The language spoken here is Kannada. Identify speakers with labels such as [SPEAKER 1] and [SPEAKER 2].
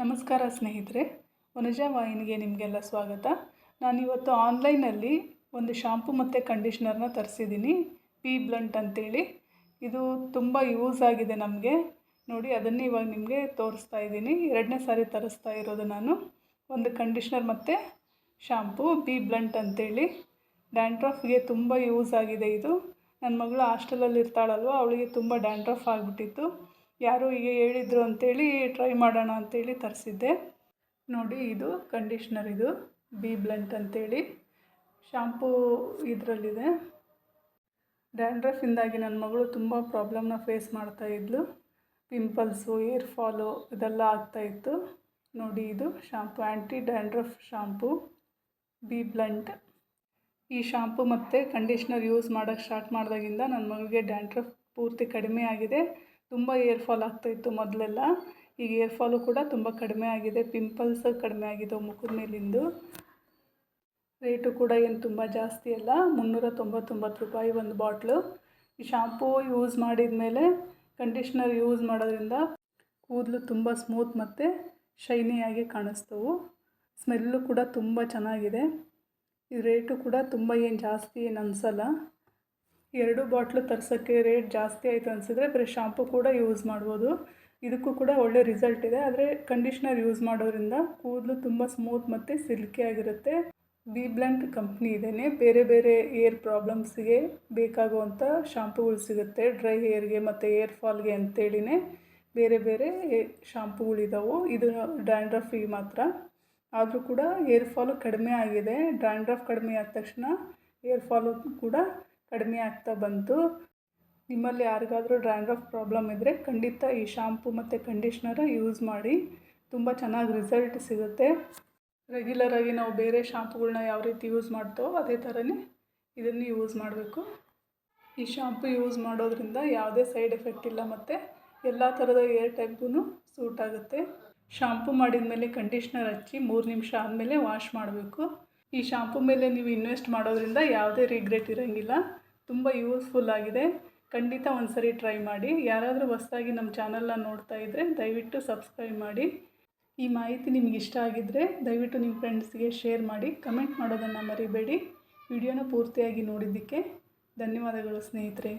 [SPEAKER 1] ನಮಸ್ಕಾರ ಸ್ನೇಹಿತರೆ, ವನಜಾ ವಾಹಿನಿಗೆ ನಿಮಗೆಲ್ಲ ಸ್ವಾಗತ. ನಾನಿವತ್ತು ಆನ್ಲೈನಲ್ಲಿ ಒಂದು ಶಾಂಪು ಮತ್ತು ಕಂಡೀಷ್ನರ್ನ ತರಿಸಿದ್ದೀನಿ, ಪಿ ಬ್ಲಂಟ್ ಅಂತೇಳಿ. ಇದು ತುಂಬ ಯೂಸ್ ಆಗಿದೆ ನಮಗೆ. ನೋಡಿ, ಅದನ್ನೇ ಇವಾಗ ನಿಮಗೆ ತೋರಿಸ್ತಾ ಇದ್ದೀನಿ. ಎರಡನೇ ಸಾರಿ ತರಿಸ್ತಾ ಇರೋದು ನಾನು. ಒಂದು ಕಂಡೀಷ್ನರ್ ಮತ್ತು ಶಾಂಪು ಬಿ ಬ್ಲಂಟ್ ಅಂತೇಳಿ. ಡ್ಯಾಂಡ್ರಫ್ಗೆ ತುಂಬ ಯೂಸ್ ಆಗಿದೆ ಇದು. ನನ್ನ ಮಗಳು ಹಾಸ್ಟೆಲಲ್ಲಿ ಇರ್ತಾಳಲ್ವ, ಅವಳಿಗೆ ತುಂಬ ಡ್ಯಾಂಡ್ರಫ್ ಆಗಿಬಿಟ್ಟಿತ್ತು. ಯಾರೋ ಹೀಗೆ ಹೇಳಿದರು ಅಂತೇಳಿ ಟ್ರೈ ಮಾಡೋಣ ಅಂತೇಳಿ ತರಿಸಿದ್ದೆ. ನೋಡಿ ಇದು ಕಂಡೀಷ್ನರ್ ಇದು ಬಿ ಬ್ಲಂಟ್ ಅಂತೇಳಿ. ಶಾಂಪೂ ಇದರಲ್ಲಿದೆ. ಡ್ಯಾಂಡ್ರಫಿಂದಾಗಿ ನನ್ನ ಮಗಳು ತುಂಬ ಪ್ರಾಬ್ಲಮ್ನ ಫೇಸ್ ಮಾಡ್ತಾಯಿದ್ಲು ಪಿಂಪಲ್ಸು ಏರ್ ಫಾಲು ಇದೆಲ್ಲ ಆಗ್ತಾಯಿತ್ತು ನೋಡಿ ಇದು shampoo anti dandruff shampoo B Blunt ಈ ಶಾಂಪು ಮತ್ತು ಕಂಡೀಷ್ನರ್ ಯೂಸ್ ಮಾಡೋಕ್ಕೆ ಸ್ಟಾರ್ಟ್ ಮಾಡಿದಾಗಿಂದ ನನ್ನ ಮಗಳಿಗೆ ಡ್ಯಾಂಡ್ರಫ್ ಪೂರ್ತಿ ಕಡಿಮೆ ಆಗಿದೆ. ತುಂಬ ಏರ್ ಫಾಲ್ ಆಗ್ತಾಯಿತ್ತು ಮೊದಲೆಲ್ಲ. ಈಗ ಏರ್ ಫಾಲು ಕೂಡ ತುಂಬ ಕಡಿಮೆ ಆಗಿದೆ. ಪಿಂಪಲ್ಸ್ ಕಡಿಮೆ ಆಗಿದೆ ಮುಖದ ಮೇಲಿಂದು. ರೇಟು ಕೂಡ ಏನು ತುಂಬ ಜಾಸ್ತಿ ಅಲ್ಲ. ಮುನ್ನೂರ ತೊಂಬತ್ತೊಂಬತ್ತು ರೂಪಾಯಿ ಒಂದು ಬಾಟ್ಲು. ಈ ಶಾಂಪೂ ಯೂಸ್ ಮಾಡಿದ ಮೇಲೆ ಕಂಡೀಷ್ನರ್ ಯೂಸ್ ಮಾಡೋದ್ರಿಂದ ಕೂದಲು ತುಂಬ ಸ್ಮೂತ್ ಮತ್ತು ಶೈನಿಯಾಗಿ ಕಾಣಿಸ್ತವು. ಸ್ಮೆಲ್ಲು ಕೂಡ ತುಂಬ ಚೆನ್ನಾಗಿದೆ. ಈ ರೇಟು ಕೂಡ ತುಂಬ ಏನು ಜಾಸ್ತಿ ಏನು ಅನಿಸಲ್ಲ. ಎರಡು ಬಾಟ್ಲು ತರ್ಸೋಕ್ಕೆ ರೇಟ್ ಜಾಸ್ತಿ ಆಯಿತು ಅನಿಸಿದ್ರೆ ಬರೀ ಶಾಂಪು ಕೂಡ ಯೂಸ್ ಮಾಡ್ಬೋದು. ಇದಕ್ಕೂ ಕೂಡ ಒಳ್ಳೆ ರಿಸಲ್ಟ್ ಇದೆ. ಆದರೆ ಕಂಡೀಷ್ನರ್ ಯೂಸ್ ಮಾಡೋದ್ರಿಂದ ಕೂದಲು ತುಂಬ ಸ್ಮೂತ್ ಮತ್ತು ಸಿಲ್ಕಿ ಆಗಿರುತ್ತೆ. ಬಿ ಬ್ಲ್ಯಾಂಕ್ ಕಂಪ್ನಿ ಇದೇ ಬೇರೆ ಬೇರೆ ಏರ್ ಪ್ರಾಬ್ಲಮ್ಸಿಗೆ ಬೇಕಾಗುವಂಥ ಶಾಂಪುಗಳು ಸಿಗುತ್ತೆ. ಡ್ರೈ ಹೇರ್ಗೆ ಮತ್ತು ಏರ್ ಫಾಲ್ಗೆ ಅಂತೇಳಿನೇ ಬೇರೆ ಬೇರೆ ಶಾಂಪುಗಳಿದ್ದಾವೆ ಇದು ಡ್ಯಾಂಡ್ರಫಿಗೆ ಮಾತ್ರ. ಆದರೂ ಕೂಡ ಏರ್ ಫಾಲು ಕಡಿಮೆ ಆಗಿದೆ. ಡ್ಯಾಂಡ್ರಫ್ ಕಡಿಮೆ ಆದ ತಕ್ಷಣ ಏರ್ ಫಾಲು ಕೂಡ ಕಡಿಮೆ ಆಗ್ತಾ ಬಂತು. ನಿಮ್ಮಲ್ಲಿ ಯಾರಿಗಾದರೂ ಡ್ರ್ಯಾಂಡ್ರಫ್ ಪ್ರಾಬ್ಲಮ್ ಇದ್ದರೆ ಖಂಡಿತ ಈ ಶಾಂಪು ಮತ್ತು ಕಂಡೀಷ್ನರ ಯೂಸ್ ಮಾಡಿ. ತುಂಬ ಚೆನ್ನಾಗಿ ರಿಸಲ್ಟ್ ಸಿಗುತ್ತೆ. ರೆಗ್ಯುಲರಾಗಿ ನಾವು ಬೇರೆ ಶಾಂಪುಗಳನ್ನ ಯಾವ ರೀತಿ ಯೂಸ್ ಮಾಡ್ತೇವೋ ಅದೇ ಥರನೇ ಇದನ್ನು ಯೂಸ್ ಮಾಡಬೇಕು. ಈ ಶಾಂಪು ಯೂಸ್ ಮಾಡೋದ್ರಿಂದ ಯಾವುದೇ ಸೈಡ್ ಎಫೆಕ್ಟ್ ಇಲ್ಲ ಮತ್ತು ಎಲ್ಲ ಥರದ ಏರ್ ಟೈಪ್ಗೂ ಸೂಟ್ ಆಗುತ್ತೆ. ಶಾಂಪು ಮಾಡಿದ ಮೇಲೆ ಕಂಡೀಷ್ನರ್ ಹಚ್ಚಿ ಮೂರು ನಿಮಿಷ ಆದಮೇಲೆ ವಾಶ್ ಮಾಡಬೇಕು. ಈ ಶಾಂಪು ಮೇಲೆ ನೀವು ಇನ್ವೆಸ್ಟ್ ಮಾಡೋದ್ರಿಂದ ಯಾವುದೇ ರಿಗ್ರೆಟ್ ಇರೋಂಗಿಲ್ಲ. ತುಂಬ ಯೂಸ್ಫುಲ್ ಆಗಿದೆ. ಖಂಡಿತ ಒಂದು ಸರಿ ಟ್ರೈ ಮಾಡಿ. ಯಾರಾದರೂ ಹೊಸ್ದಾಗಿ ನಮ್ಮ ಚಾನಲ್ನ ನೋಡ್ತಾ ಇದ್ದರೆ ದಯವಿಟ್ಟು ಸಬ್ಸ್ಕ್ರೈಬ್ ಮಾಡಿ. ಈ ಮಾಹಿತಿ ನಿಮ್ಗೆ ಇಷ್ಟ ಆಗಿದ್ದರೆ ದಯವಿಟ್ಟು ನಿಮ್ಮ ಫ್ರೆಂಡ್ಸ್ಗೆ ಶೇರ್ ಮಾಡಿ. ಕಮೆಂಟ್ ಮಾಡೋದನ್ನು ಮರಿಬೇಡಿ. ವಿಡಿಯೋನ ಪೂರ್ತಿಯಾಗಿ ನೋಡಿದ್ದಕ್ಕೆ ಧನ್ಯವಾದಗಳು ಸ್ನೇಹಿತರೆ.